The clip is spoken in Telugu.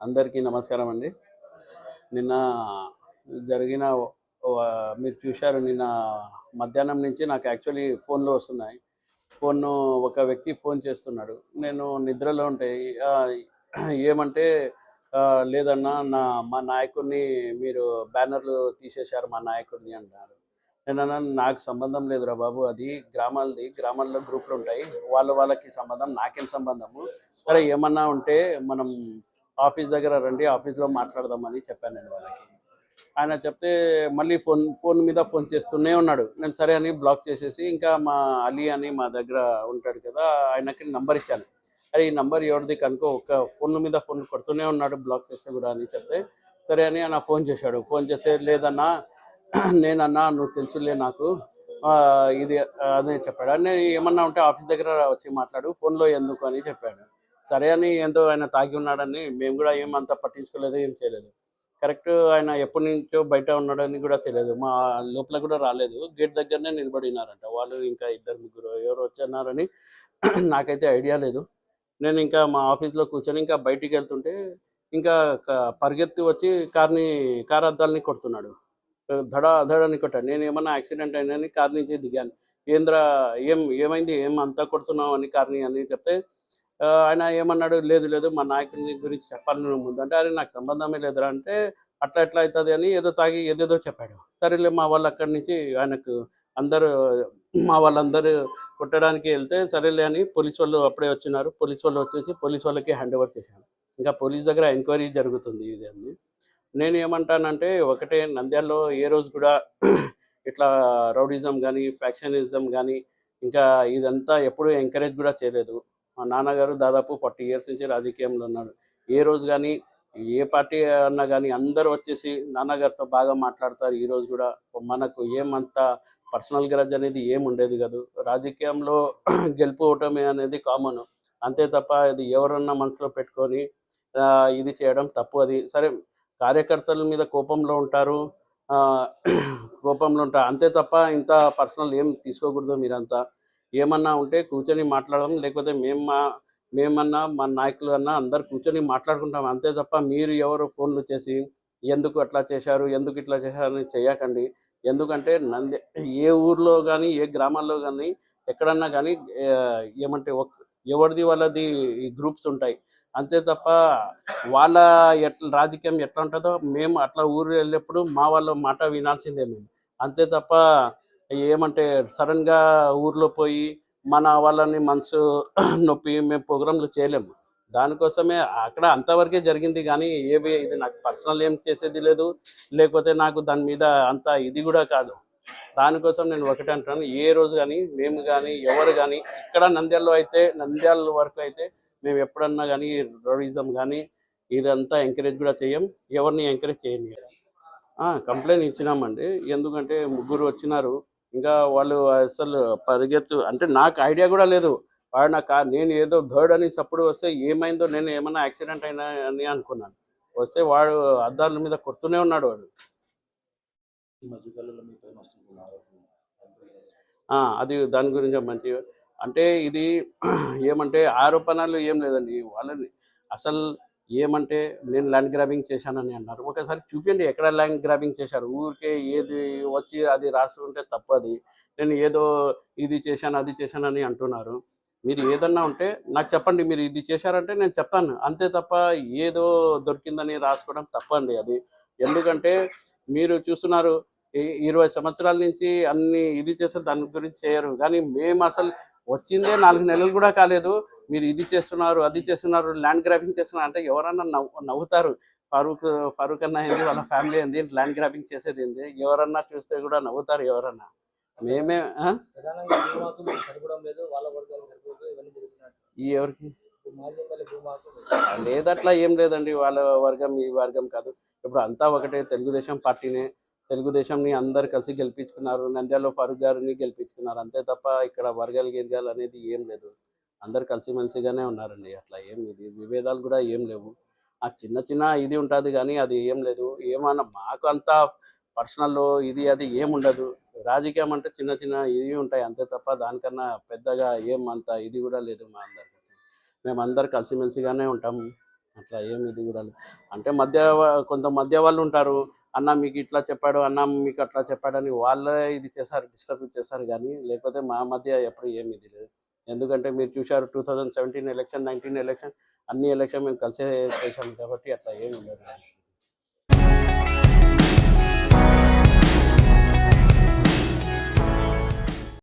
అందరికీ నమస్కారం అండి. నిన్న జరిగిన మీరు చూశారు నిన్న మధ్యాహ్నం నుంచి నాకు యాక్చువల్లీ ఫోన్లు వస్తున్నాయి. ఫోన్ ఒక వ్యక్తి ఫోన్ చేస్తున్నాడు. నేను నిద్రలో ఉంటే ఏమంటే లేదన్నా నా మా నాయకుడిని మీరు బ్యానర్లు తీసేశారు మా నాయకుడిని అంటారు. నేను నాకు సంబంధం లేదురా బాబు అది గ్రామాలది గ్రామాల్లో గ్రూపులు ఉంటాయి. వాళ్ళ వాళ్ళకి సంబంధం నాకేం సంబంధము? సరే ఏమన్నా ఉంటే మనం ఆఫీస్ దగ్గర రండి ఆఫీస్లో మాట్లాడదామని చెప్పాను నేను వాళ్ళకి. ఆయన చెప్తే మళ్ళీ ఫోన్ ఫోన్ మీద ఫోన్ చేస్తూనే ఉన్నాడు. నేను సరే అని బ్లాక్ చేసేసి ఇంకా మా అలీ అని మా దగ్గర ఉంటాడు కదా ఆయనకి నంబర్ ఇచ్చాను. అరే ఈ నంబర్ ఎవరిది కనుక ఒక ఫోన్ మీద ఫోన్ కొడుతూనే ఉన్నాడు బ్లాక్ చేస్తే కూడా అని చెప్తే సరే అని ఆయన ఫోన్ చేశాడు. ఫోన్ చేస్తే లేదన్నా నేనన్నా నువ్వు తెలుసులే నాకు ఇది అదే చెప్పాడు. అని ఏమన్నా ఉంటే ఆఫీస్ దగ్గర వచ్చి మాట్లాడు ఫోన్లో ఎందుకు అని చెప్పాడు. సరే అని ఏందో ఆయన తాగి ఉన్నాడని మేము కూడా ఏం అంత పట్టించుకోలేదు ఏం చేయలేదు. కరెక్ట్ ఆయన ఎప్పటి నుంచో బయట ఉన్నాడని కూడా తెలియదు. మా లోపల కూడా రాలేదు. గేట్ దగ్గరనే నిలబడినారంట. వాళ్ళు ఇంకా ఇద్దరు ముగ్గురు ఎవరు వచ్చన్నారని నాకైతే ఐడియా లేదు. నేను ఇంకా మా ఆఫీస్లో కూర్చొని ఇంకా బయటికి వెళ్తుంటే ఇంకా పరిగెత్తి వచ్చి కార్ని కార్ అద్దాలని కొడుతున్నాడు. ధడ ధడని కొట్టాడు. నేను ఏమన్నా యాక్సిడెంట్ అయినని కార్ నుంచి దిగాను. ఏంద్రా ఏం ఏమైంది? ఏం అంతా కొడుతున్నావు అని కార్ని అని చెప్తే ఆయన ఏమన్నాడు? లేదు లేదు మా నాయకుని గురించి చెప్పాలి నువ్వు ముందు. అంటే అరే నాకు సంబంధమే లేదురా. అంటే అట్లా ఎట్లా అవుతుంది? అని ఏదో తాగి ఏదేదో చెప్పాడు. సరేలే మా వాళ్ళు అక్కడి నుంచి ఆయనకు అందరూ మా వాళ్ళందరూ కొట్టడానికి వెళ్తే సరేలే అని పోలీస్ వాళ్ళు అప్పుడే వచ్చినారు. పోలీస్ వాళ్ళు వచ్చేసి పోలీస్ వాళ్ళకి హ్యాండ్ ఓవర్ చేశాను ఇంకా పోలీస్ దగ్గర ఎంక్వైరీ జరుగుతుంది ఇది అని. నేను ఏమంటానంటే ఒకటే నంద్యాలలో ఏ రోజు కూడా ఇట్లా రౌడిజం కానీ ఫ్యాక్షనిజం కానీ ఇంకా ఇదంతా ఎప్పుడూ ఎంకరేజ్ కూడా చేయలేదు. మా నాన్నగారు దాదాపు ఫార్టీ ఇయర్స్ నుంచి రాజకీయంలో ఉన్నారు. ఏ రోజు కానీ ఏ పార్టీ అన్నా కానీ అందరూ వచ్చేసి నాన్నగారితో బాగా మాట్లాడతారు. ఈరోజు కూడా మనకు ఏమంత పర్సనల్ గ్రజ్ అనేది ఏం ఉండేది కాదు. రాజకీయంలో గెలుపు ఓటమి అనేది కామన్. అంతే తప్ప ఇది ఎవరన్నా మనసులో పెట్టుకొని ఇది చేయడం తప్పు అది. సరే కార్యకర్తల మీద కోపంలో ఉంటారు. కోపంలో ఉంటారు. అంతే తప్ప ఇంత పర్సనల్ ఏం తీసుకోకూడదు మీరంతా. ఏమన్నా ఉంటే కూర్చొని మాట్లాడడం లేకపోతే మేము మా మేమన్నా మా నాయకులు అన్నా అందరు కూర్చొని మాట్లాడుకుంటాం. అంతే తప్ప మీరు ఎవరు ఫోన్లు చేసి ఎందుకు అట్లా చేశారు ఎందుకు ఇట్లా చేశారు అని చేయకండి. ఎందుకంటే నంది ఏ ఊర్లో కానీ ఏ గ్రామాల్లో కానీ ఎక్కడన్నా కానీ ఏమంటే ఒక ఎవరిది వాళ్ళది గ్రూప్స్ ఉంటాయి. అంతే తప్ప వాళ్ళ ఎట్లా రాజకీయం ఎట్లా ఉంటుందో మేము అట్లా ఊరు వెళ్ళేప్పుడు మా వాళ్ళ మాట వినాల్సిందే మేము. అంతే తప్ప ఏమంటే సడన్గా ఊర్లో పోయి మన వాళ్ళని మనసు నొప్పి మేము ప్రోగ్రాంలు చేయలేము. దానికోసమే అక్కడ అంతవరకే జరిగింది కానీ ఏవి ఇది నాకు పర్సనల్ ఏం చేసేది లేదు. లేకపోతే నాకు దాని మీద అంత ఇది కూడా కాదు. దానికోసం నేను ఒకటి అంటాను ఏ రోజు కానీ మేము కానీ ఎవరు కానీ ఇక్కడ నంద్యాలలో అయితే నంద్యాల వరకు అయితే మేము ఎప్పుడన్నా కానీ టూరిజం కానీ ఇదంతా ఎంకరేజ్ కూడా చేయం. ఎవరిని ఎంకరేజ్ చేయండి కంప్లైంట్ ఇచ్చినామండి. ఎందుకంటే ముగ్గురు వచ్చినారు. ఇంకా వాళ్ళు అసలు పరిగెత్తు అంటే నాకు ఐడియా కూడా లేదు. వాడు నా కార్ నేను ఏదో బర్డ్ అని సప్పుడు వస్తే ఏమైందో నేను ఏమన్నా యాక్సిడెంట్ అయినా అని అనుకున్నాను. వస్తే వాడు అద్దాల మీద కొడుతూనే ఉన్నాడు వాడు. అది దాని గురించి మంచి అంటే ఇది ఏమంటే ఆరోపణలు ఏం లేదండి. వాళ్ళని అసలు ఏమంటే నేను ల్యాండ్ గ్రాబింగ్ చేశానని అన్నారు. ఒకసారి చూపించండి ఎక్కడ ల్యాండ్ గ్రాబింగ్ చేశారు. ఊరికే ఏది వచ్చి అది రాసుకుంటే తప్పది. నేను ఏదో ఇది చేశాను అది చేశానని అంటున్నారు. మీరు ఏదన్నా ఉంటే నాకు చెప్పండి మీరు ఇది చేశారంటే నేను చెప్తాను. అంతే తప్ప ఏదో దొరికిందని రాసుకోవడం తప్పండి అది. ఎందుకంటే మీరు చూస్తున్నారు ఇరవై సంవత్సరాల నుంచి అన్ని ఇది చేస్తే దాని గురించి చేయరు. కానీ మేము అసలు వచ్చిందే నాలుగు నెలలు కూడా కాలేదు. మీరు ఇది చేస్తున్నారు అది చేస్తున్నారు ల్యాండ్ గ్రాబింగ్ చేస్తున్నారు అంటే ఎవరన్నా నవ్వు నవ్వుతారు. ఫారూక్ ఫారూక్ అన్న ఏంది? వాళ్ళ ఫ్యామిలీ ఏంది? ల్యాండ్ గ్రాబింగ్ చేసేది ఏంది? ఎవరన్నా చూస్తే కూడా నవ్వుతారు ఎవరన్నా. మేమే ఈ ఎవరికి? లేదట్లా ఏం లేదండి. వాళ్ళ వర్గం ఈ వర్గం కాదు. ఇప్పుడు అంతా ఒకటే తెలుగుదేశం పార్టీనే. తెలుగుదేశంని అందరు కలిసి గెలిపించుకున్నారు నంద్యాలలో ఫారూక్ గారిని గెలిపించుకున్నారు. అంతే తప్ప ఇక్కడ వర్గాలు గిర్గాలు అనేది ఏం లేదు. అందరు కలిసిమెలిసిగానే ఉన్నారండి. అట్లా ఏం ఇది విభేదాలు కూడా ఏం లేవు. ఆ చిన్న చిన్న ఇది ఉంటుంది కానీ అది ఏం లేదు. ఏమన్నా మాకు అంత పర్సనల్లో ఇది అది ఏం ఉండదు. రాజకీయం అంటే చిన్న చిన్న ఇది ఉంటాయి. అంతే తప్ప దానికన్నా పెద్దగా ఏం అంత ఇది కూడా లేదు మా అందరికి మేము అందరు కలిసిమెలిసిగానే ఉంటాము అట్లా ఏమి ఇది కూడా అంటే మధ్య కొంత మధ్య వాళ్ళు ఉంటారు. అన్న మీకు ఇట్లా చెప్పాడు అన్న మీకు అట్లా చెప్పాడని వాళ్ళే ఇది చేస్తారు డిస్టర్బ్ చేస్తారు కానీ లేకపోతే మా మధ్య ఎప్పుడు ఏమి ఇది లేదు. ఎందుకంటే మీరు చూశారు two thousand seventeen election nineteen election అన్ని ఎలక్షన్ మేము కలిసే చేశాము కాబట్టి అట్లా ఏమి ఉండదు.